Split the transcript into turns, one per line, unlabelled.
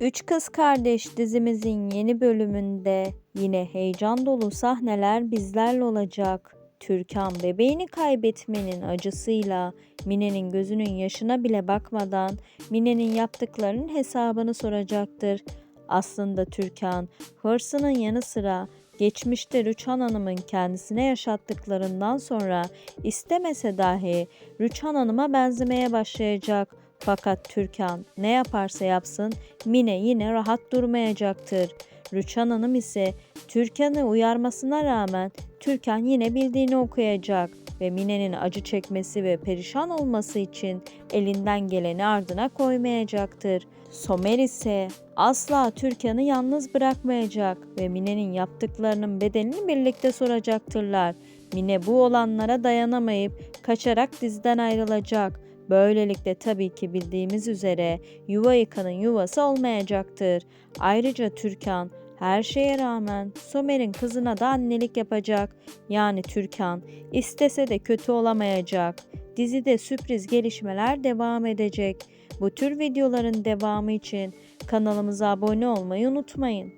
Üç Kız Kardeş dizimizin yeni bölümünde yine heyecan dolu sahneler bizlerle olacak. Türkan bebeğini kaybetmenin acısıyla Mine'nin gözünün yaşına bile bakmadan Mine'nin yaptıklarının hesabını soracaktır. Aslında Türkan hırsının yanı sıra geçmişte Rüçhan Hanım'ın kendisine yaşattıklarından sonra istemese dahi Rüçhan Hanım'a benzemeye başlayacak. Fakat Türkan ne yaparsa yapsın Mine yine rahat durmayacaktır. Rüçhan Hanım ise Türkan'ı uyarmasına rağmen Türkan yine bildiğini okuyacak ve Mine'nin acı çekmesi ve perişan olması için elinden geleni ardına koymayacaktır. Somer ise asla Türkan'ı yalnız bırakmayacak ve Mine'nin yaptıklarının bedelini birlikte soracaktırlar. Mine bu olanlara dayanamayıp kaçarak diziden ayrılacak. Böylelikle tabii ki bildiğimiz üzere yuva yıkanın yuvası olmayacaktır. Ayrıca Türkan her şeye rağmen Somer'in kızına da annelik yapacak. Yani Türkan istese de kötü olamayacak. Dizide sürpriz gelişmeler devam edecek. Bu tür videoların devamı için kanalımıza abone olmayı unutmayın.